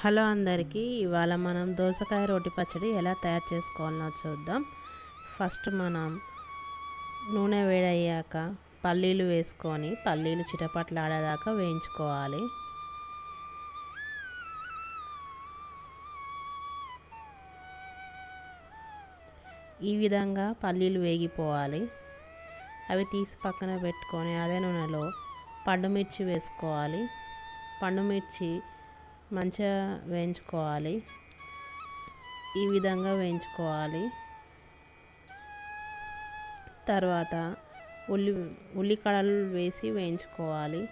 Hello అందరికీ ఇవాళ మనం దోసకాయ రోటి పచ్చడి ఎలా తయారు చేసుకోవాలో చూద్దాం. ఫస్ట్ మనం నూనె వేడయ్యాక పల్లీలు వేసుకొని పల్లీలు చిటపట్లాడేదాకా వేయించుకోవాలి. ఈ విధంగా పల్లీలు వేగిపోవాలి. అవి తీసి పక్కన పెట్టుకొని అదే నూనెలో పండుమిర్చి వేసుకోవాలి. పండుమిర్చి మంచిగా వేయించుకోవాలి. ఈ విధంగా వేయించుకోవాలి. తర్వాత ఉల్లి ఉల్లికడలు వేసి వేయించుకోవాలి.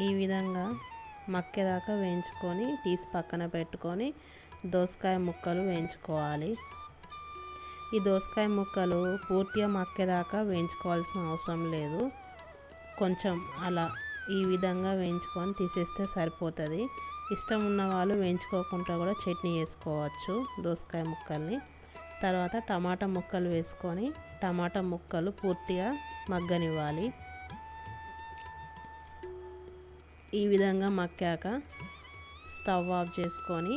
ఈ విధంగా మక్కేదాకా వేయించుకొని తీసి పక్కన పెట్టుకొని దోసకాయ ముక్కలు వేయించుకోవాలి. ఈ దోసకాయ ముక్కలు పూర్తిగా మక్కేదాకా వేయించుకోవాల్సిన అవసరం లేదు. కొంచెం అలా ఈ విధంగా వేయించుకొని తీసేస్తే సరిపోతుంది. ఇష్టం ఉన్న వాళ్ళు వేయించుకోకుండా కూడా చట్నీ వేసుకోవచ్చు దోసకాయ ముక్కల్ని. తర్వాత టమాటా ముక్కలు వేసుకొని టమాటా ముక్కలు పూర్తిగా మగ్గనివ్వాలి. ఈ విధంగా మక్కాక స్టవ్ ఆఫ్ చేసుకొని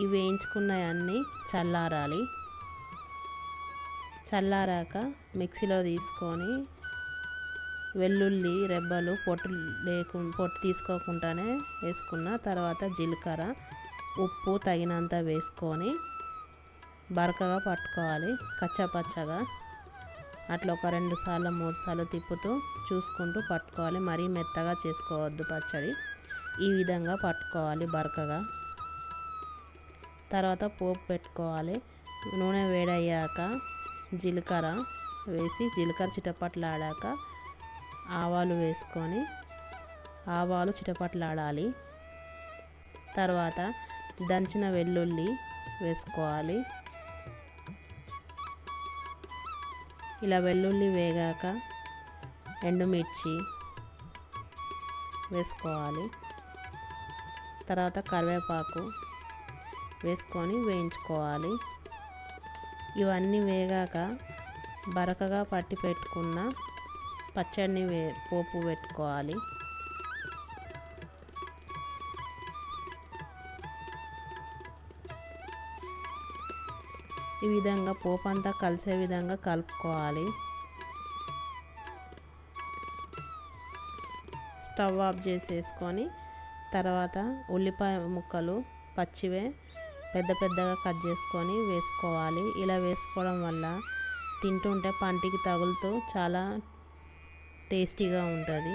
ఈ వేయించుకున్నవన్నీ చల్లారాలి. చల్లారాక మిక్సీలో తీసుకొని వెల్లుల్లి రెబ్బలు పొట్టు లేకు పొట్టు తీసుకోకుండానే వేసుకున్న తర్వాత జీలకర్ర ఉప్పు తగినంత వేసుకొని బరకగా పట్టుకోవాలి. కచ్చపచ్చగా. అట్లా ఒక రెండు సార్లు మూడు సార్లు తిప్పుతూ చూసుకుంటూ పట్టుకోవాలి. మరీ మెత్తగా చేసుకోవద్దు పచ్చడి. ఈ విధంగా పట్టుకోవాలి బరకగా. తర్వాత పోపు పెట్టుకోవాలి. నూనె వేడయ్యాక జీలకర్ర వేసి జీలకర్ర చిటపట్లాడాక ఆవాలు వేసుకొని ఆవాలు చిటపట్లాడాలి. తర్వాత దంచిన వెల్లుల్లి వేసుకోవాలి. ఇలా వెల్లుల్లి వేగాక ఎండుమిర్చి వేసుకోవాలి. తర్వాత కరివేపాకు వేసుకొని వేయించుకోవాలి. ఇవన్నీ వేగాక బరకగా పట్టి పెట్టుకున్న పచ్చడిని వే పోపు పెట్టుకోవాలి. ఈ విధంగా పోపు అంతా కలిసే విధంగా కలుపుకోవాలి. స్టవ్ ఆఫ్ చేసేసుకొని తర్వాత ఉల్లిపాయ ముక్కలు పచ్చివే పెద్ద పెద్దగా కట్ చేసుకొని వేసుకోవాలి. ఇలా వేసుకోవడం వల్ల తింటుంటే పంటికి తగులుతూ చాలా టేస్టీగా ఉంటుంది.